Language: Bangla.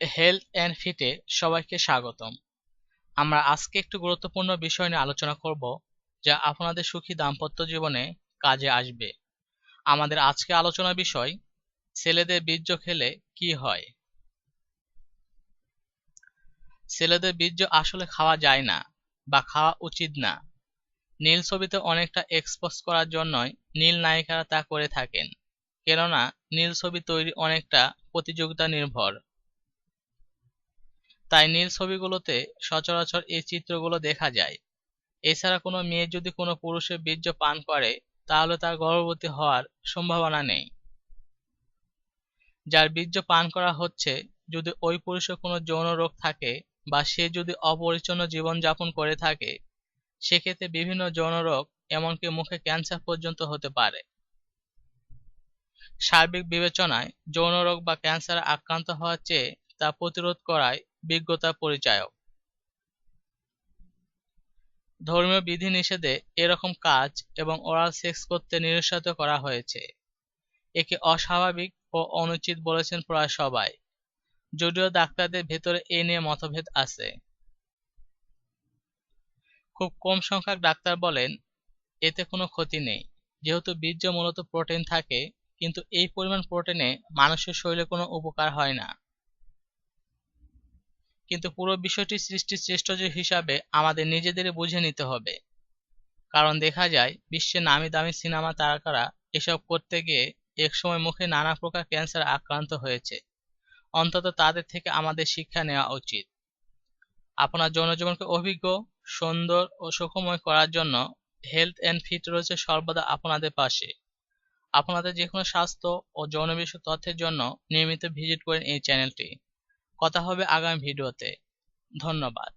হেলথ অ্যান্ড ফিটে সবাইকে স্বাগতম। আমরা আজকে একটু গুরুত্বপূর্ণ বিষয় নিয়ে আলোচনা করব, যা আপনাদের সুখী দাম্পত্য জীবনে কাজে আসবে। আমাদের আজকে আলোচনার বিষয়, ছেলেদের বীর্য খেলে কি হয়? ছেলেদের বীর্য আসলে খাওয়া যায় না বা খাওয়া উচিত না। নীল ছবিতে অনেকটা এক্সপোজ করার জন্যই নীল নায়িকারা তা করে থাকেন। কেননা, নীল ছবি তৈরি অনেকটা প্রতিযোগিতা নির্ভর। তাই নীল ছবিগুলোতে সচরাচর এই চিত্রগুলো দেখা যায়। এছাড়া কোনো মেয়ে যদি কোনো পুরুষের বীর্য পান করে, তাহলে তার গর্ভবতী হওয়ার সম্ভাবনা নেই। যার বীর্য পান করা হচ্ছে, যদি ওই পুরুষের কোনো যৌন রোগ থাকে বা সে যদি অপরিচ্ছন্ন জীবনযাপন করে থাকে, সেক্ষেত্রে বিভিন্ন যৌন রোগ, এমনকি মুখে ক্যান্সার পর্যন্ত হতে পারে। সার্বিক বিবেচনায় যৌন রোগ বা ক্যান্সারে আক্রান্ত হওয়ার চেয়ে তা প্রতিরোধ করায় বিজ্ঞতার পরিচায়ক। ধর্মীয় বিধিনিষেধে এরকম কাজ এবং ওরাল সেক্স করতে নিরুৎসাহিত করা হয়েছে। একে অস্বাভাবিক ও অনুচিত বলেছেন প্রায় সবাই। যদিও ডাক্তারদের ভেতরে এ নিয়ে মতভেদ আছে। খুব কম সংখ্যক ডাক্তার বলেন, এতে কোনো ক্ষতি নেই। যেহেতু বীর্য মূলত প্রোটিন থাকে, কিন্তু এই পরিমাণ প্রোটিনে মানুষের শরীরে কোনো উপকার হয় না। কিন্তু পুরো বিষয়টি সৃষ্টির শ্রেষ্ঠ হিসাবে আমাদের নিজেদেরই বুঝে নিতে হবে। কারণ দেখা যায় বিশ্বের নামি দামি সিনেমা তারকারা এসব করতে গিয়ে একসময় মুখে নানা প্রকার ক্যান্সার আক্রান্ত হয়েছে। অন্তত তাদের থেকে আমাদের শিক্ষা নেওয়া উচিত। আপনার জনজীবনকে অভিজ্ঞ, সুন্দর ও সুখময় করার জন্য হেলথ অ্যান্ড ফিট রয়েছে সর্বদা আপনাদের পাশে। আপনাদের যে কোনো স্বাস্থ্য ও যৌন তথ্যের জন্য নিয়মিত ভিজিট করেন এই চ্যানেলটি কথা হবে আগামী ভিডিওতে। ধন্যবাদ।